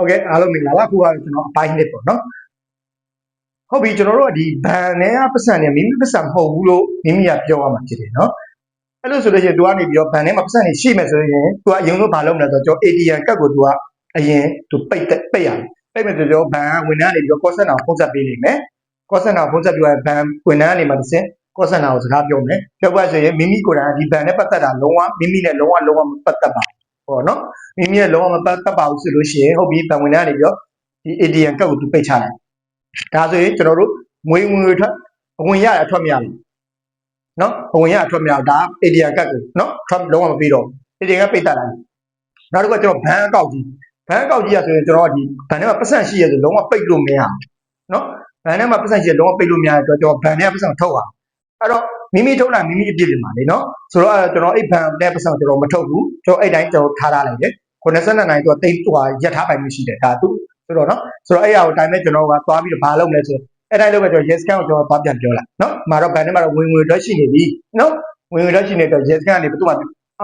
ဟုတ်ကဲ့အားလုံးမင်္ဂလာပါခုကကျွန်တော်အပိုင်းနှစ်ပေါ့နော်ဟုတ်ပြီကျွန်တော်တို့ကဒီဘန်နဲ့ကပတ်စံနေမိမိပတ်စံမဟုတ်ဘူးလို့မိမိကပြောရမှာဖြစ်တယ်နော်အဲ့လိုဆိုလို့ရှိရင် तू ကနေပြီးတော့ဘန်ထဲမှာပတ်စံနေရှိမယ်ဆိုရင် तू ကအရင်ဆုံးဘာလုပ်မလဲဆိုတော့ကျွန်တော် ATM ကတ်ကို तू ကအရင် तू ပိတ်ပိတ်ရတယ်ပိတ်မယ်ဆိုတော့ဘန်ကဝန်ထမ်းကနေပြီးတော့ call center ကိုဖုန်းဆက်ပေးလိမ့်မယ် call center ကိုဖုန်းဆက်ပြီးတော့ဘန်ဝန်ထမ်းကနေမှတစ်ဆင့် call center ကိုစကားပြောမယ်ပြောပါဆိုရင်မိမိကိုယ်တိုင်ဒီဘန်နဲ့ပတ်သက်တာလုံးဝမိမိနဲ့လုံးဝလုံးဝမပတ်သက်ပါဘူး ပေါ့နော်မိမိရဲ့လုံးဝမပတ်သက်ပါဘူးဆိုလို့ရှိရင်ဟုတ်ပြီဗန်ဝင်ထဲကနေပြီးတော့ဒီ ATM ကတ်ကိုသူပိတ်ချလိုက်ဒါဆိုရင်ကျွန်တော်တို့ငွေဝင်ငွေထွက်အဝင်ရအထွက်မရဘူးနော်အဝင်ရအထွက်မရဘူးဒါ ATM ကတ်ကိုနော်ထွက်လုံးဝမပြီးတော့ဘူး ATM ကပိတ်တတ်လိုက်နောက်တစ်ခုကကျွန်တော်ဘဏ်အကောင့်ကြီးဘဏ်အကောင့်ကြီးရဆိုရင်ကျွန်တော်ကဒီဘဏ်ထဲမှာပတ်စံရှိရဆိုလုံးဝပိတ်လို့မရဘူးနော်ဘဏ်ထဲမှာပတ်စံရှိရလုံးဝပိတ်လို့မရတဲ့အတွက်ကျွန်တော်ဘဏ်ထဲကပတ်စံထုတ်အောင် အဲ့တော့မိမိထုတ်လိုက်မိမိအပြစ်တင်ပါလေနော်ဆိုတော့အဲ့ကျွန်တော်အဲ့ဘဏ်ထဲပတ်စံကျွန်တော်မထုတ်ဘူးကျွန်တော်အဲ့တိုင်းကျွန်တော်ထားထားလိုက်တယ်92နိုင်တော့တိတ်ဟိုရက်ထားပိုင်မရှိတယ်ဒါသူဆိုတော့နော်ဆိုတော့အဲ့အရာကိုတိုင်းမဲ့ကျွန်တော်ကသွားပြီးတော့ဘာလုပ်မလဲဆိုအဲ့တိုင်းလုပ်ပဲကျွန်တော် yes scan ကိုကျွန်တော်သွားပြန်ပြောလိုက်နော်မှာတော့ဘန်ထဲမှာတော့ဝင်ငွေတော့ရှိနေပြီနော်ဝင်ငွေတော့ရှိနေတော့ yes scan ကနေဘယ်သူမှ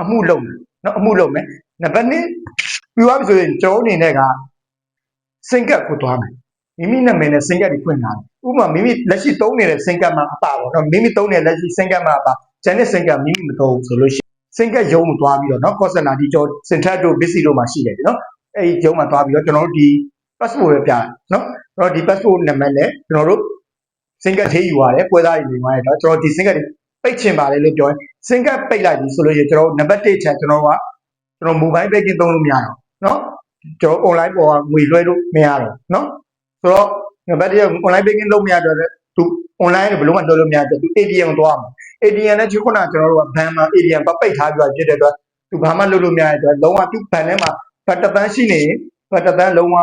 အမှုလုပ်မယ်နော်အမှုလုပ်မယ်နံပါတ်1ပြီးသွားပြီဆိုရင်ကျွန်တော်အနေနဲ့ကစင်ကတ်ကိုသွားမယ်မိမိနာမည်နဲ့စင်ကတ်တွေဖွင့်ထားတယ် ဥပမာမိမိလက်ရှိသုံးနေတဲ့စင်ကတ်မှာအပါပေါ့နော်မိမိသုံးနေတဲ့လက်ရှိစင်ကတ်မှာအပါကျန်တဲ့စင်ကတ်မိမိမသုံးဘူးဆိုလို့ရှိရင်စင်ကတ်ရုံးကိုသွားပြီးတော့နော် cost center ဒီကျွန်တော်စင်ထက်တို့ busy တို့မှာရှိတယ်နော်အဲ့ဒီရုံးမှာသွားပြီးတော့ကျွန်တော်တို့ဒီ passport ပဲပြတယ်နော်ကျွန်တော်ဒီ passport နံပါတ်နဲ့ကျွန်တော်တို့စင်ကတ်သေးယူရတယ်ပွဲသားတွေနေသွားတယ်တော့ကျွန်တော်ဒီစင်ကတ်ပိတ်ချင်ပါတယ်လို့ပြောရင်စင်ကတ်ပိတ်လိုက်ပြီဆိုလို့ရှိရင်ကျွန်တော်နံပါတ်1ချက်ကျွန်တော်ကကျွန်တော် mobile banking သုံးလို့မရတော့နော်ကျွန်တော် online ပေါ်ကငွေလွှဲလို့မရတော့နော်ဆိုတော့ နံပါတ်1 online banking လုပ်မရတော့သူ online ဘယ်လိုမှလုပ်လို့မရတော့သူ ATM ကိုသွားမှာ ATM နဲ့ဒီခုနကျွန်တော်တို့ကဘဏ်မှာ ATM ပပိတ်ထားပြီးတော့ဖြစ်တဲ့အတွက်သူဘာမှလုပ်လို့မရတဲ့အတွက်လုံးဝသူ့ဘဏ်ထဲမှာဘတ်တပန်းရှိနေရင်ဘတ်တပန်းလုံးဝ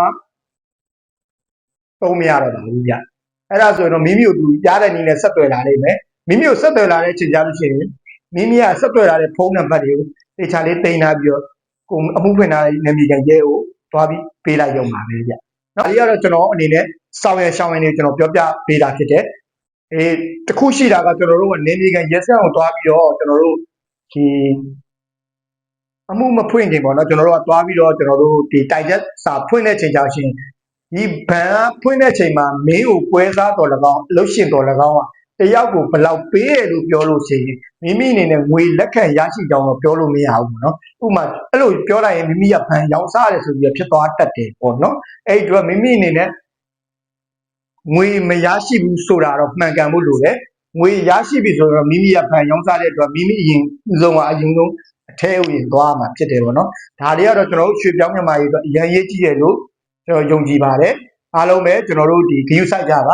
သုံးမရတော့ပါဘူးဗျအဲ့ဒါဆိုရင်တော့မိမိကိုသူကြားတဲ့နည်းနဲ့ဆက်သွယ်လာနိုင်မယ်မိမိကိုဆက်သွယ်လာတဲ့အချိန်ကြားလို့ရှိရင်မိမိကဆက်သွယ်လာတဲ့ဖုန်းနံပါတ်တွေကိုတေချာလေးတင်ထားပြီးတော့ကိုအမှုဖွင့်ထားတဲ့နာမည်ကန်ရဲကိုသွားပြီးပေးလိုက်ရုံပါပဲဗျနော်ဒီကတော့ကျွန်တော်အနေနဲ့ စောင်းရရှောင်းရနေကျွန်တော်ပြောပြပေးတာဖြစ်တယ်အေးတခုရှိတာကကျွန်တော်တို့ကနေမြေကန်ရက်စက်အောင်သွားပြီးတော့ကျွန်တော်တို့ဒီအမှုမဖွင့်ခင်ပေါ့နော်ကျွန်တော်တို့ကသွားပြီးတော့ကျွန်တော်တို့ဒီတိုက်ချက်စာဖွင့်တဲ့ချိန်ကြောင်ရှင်ဒီဘန်ကဖွင့်တဲ့ချိန်မှာမင်းကိုပွဲစားတော်၎င်းလှုပ်ရှင်တော်၎င်းကတယောက်ကိုဘယ်လောက်ပေးရလို့ပြောလို့ရှိရင်မိမိအနေနဲ့ငွေလက်ခံရရှိကြောင်းတော့ပြောလို့မရဘူးပေါ့နော်ဥပမာအဲ့လိုပြောလိုက်ရင်မိမိကဘန်ရောင်းစားရတယ်ဆိုပြီးဖြစ်သွားတတ်တယ်ပေါ့နော်အဲ့ဒီတော့မိမိအနေနဲ့ ငွေမရရှိဘူးဆိုတာတော့မှန်ကန်ဖို့လိုတယ်ငွေရရှိပြီဆိုတော့မိမိကဘန်ရောင်းစားတဲ့အတွက်မိမိအရင်ဦးဆုံးကအရင်ဆုံးအထဲဥရင်သွားမှာဖြစ်တယ်ပေါ့နော်ဒါတွေကတော့ကျွန်တော်တို့ရွှေပြောင်းမြန်မာရေးအတွက်အရင်ရေးကြည့်ရလို့ကျွန်တော်ယုံကြည်ပါတယ်အားလုံးပဲကျွန်တော်တို့ဒီ view site ကြပါ